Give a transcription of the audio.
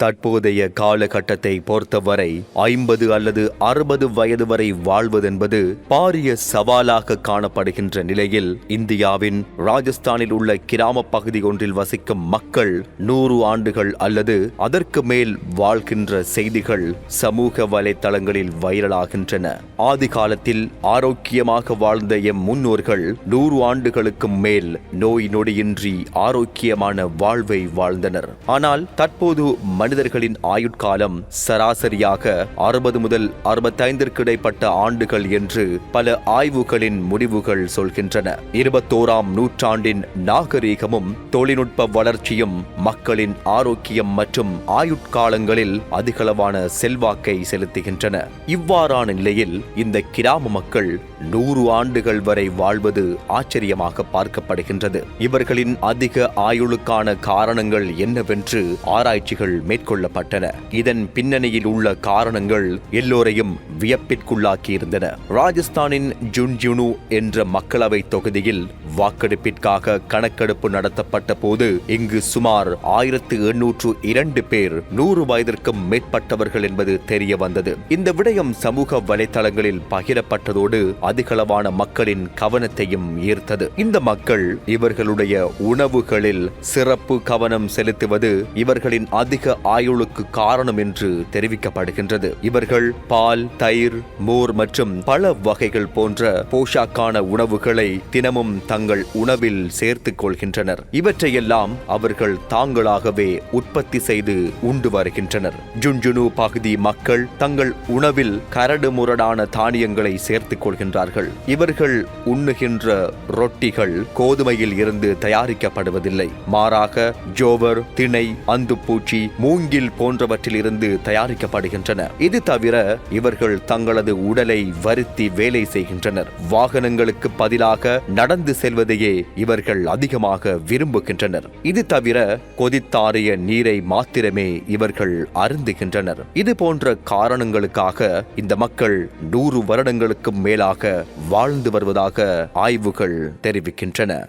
தற்போதைய காலகட்டத்தை பொறுத்தவரை ஐம்பது அல்லது அறுபது வயது வரை வாழ்வதென்பது பாரிய சவாலாக காணப்படுகின்ற நிலையில் இந்தியாவின் ராஜஸ்தானில் உள்ள கிராம பகுதி ஒன்றில் வசிக்கும் மக்கள் நூறு ஆண்டுகள் அல்லது அதற்கு மேல் வாழ்கின்ற செய்திகள் சமூக வலைத்தளங்களில் வைரலாகின்றன. ஆதி காலத்தில் ஆரோக்கியமாக வாழ்ந்த எம் முன்னோர்கள் நூறு ஆண்டுகளுக்கும் மேல் நோய் நொடியின்றி ஆரோக்கியமான வாழ்வை வாழ்ந்தனர். ஆனால் தற்போது மனிதர்களின் ஆயுட்காலம் சராசரியாக அறுபது முதல் அறுபத்தைந்திற்கு இடைப்பட்ட ஆண்டுகள் என்று பல ஆய்வுகளின் முடிவுகள் சொல்கின்றன. இருபத்தோராம் நூற்றாண்டின் நாகரீகமும் தொழில்நுட்ப வளர்ச்சியும் மக்களின் ஆரோக்கியம் மற்றும் ஆயுட்காலங்களில் அதிகளவான செல்வாக்கை செலுத்துகின்றன. இவ்வாறான நிலையில் இந்த கிராம மக்கள் நூறு ஆண்டுகள் வரை வாழ்வது ஆச்சரியமாக பார்க்கப்படுகின்றது. இவர்களின் அதிக ஆயுளுக்கான காரணங்கள் என்னவென்று ஆராய்ச்சிகள் மேற்கொள்ளப்பட்டன. இதன் பின்னணியில் உள்ள காரணங்கள் எல்லோரையும் வியப்பிற்குள்ளாக்கியிருந்தன. ராஜஸ்தானின் ஜுன்ஜுனு என்ற மக்களவை தொகுதியில் வாக்கெடுப்பிற்காக கணக்கெடுப்பு நடத்தப்பட்ட போது இங்கு சுமார் ஆயிரத்து எண்ணூற்று இரண்டு பேர் நூறு வயதிற்கும் மேற்பட்டவர்கள் என்பது தெரிய வந்தது இந்த விடயம் சமூக வலைதளங்களில் பகிரப்பட்டதோடு அதிகளவான மக்களின் கவனத்தையும் ஈர்த்தது. இந்த மக்கள் இவர்களுடைய உணவுகளில் சிறப்பு கவனம் செலுத்துவது இவர்களின் அதிக ஆயுளுக்கு காரணம் என்று தெரிவிக்கப்படுகின்றது. இவர்கள் பால் தயிர் மோர் மற்றும் பல வகைகள் போன்ற போஷாக்கான உணவுகளை தினமும் தங்கள் உணவில் சேர்த்துக் கொள்கின்றனர். இவற்றையெல்லாம் அவர்கள் தாங்களாகவே உற்பத்தி செய்து உண்டு வருகின்றனர். ஜுன்ஜுனு பகுதி மக்கள் தங்கள் உணவில் கரடு முரடான தானியங்களை சேர்த்துக் கொள்கின்றார்கள். இவர்கள் உண்ணுகின்ற ரொட்டிகள் கோதுமையில் இருந்து தயாரிக்கப்படுவதில்லை. மாறாக ஜோவர் திணை அந்துப்பூச்சி மூங்கில் போன்றவற்றில் இருந்து தயாரிக்கப்படுகின்றன. இது தவிர இவர்கள் தங்களது உடலை வருத்தி வேலை செய்கின்றனர். வாகனங்களுக்கு பதிலாக நடந்து செல்வதையே இவர்கள் அதிகமாக விரும்புகின்றனர். இது தவிர கொதித்தாறிய நீரை மாத்திரமே இவர்கள் அருந்துகின்றனர். இது போன்ற காரணங்களுக்காக இந்த மக்கள் நூறு வருடங்களுக்கும் மேலாக வாழ்ந்து வருவதாக ஆய்வுகள் தெரிவிக்கின்றன.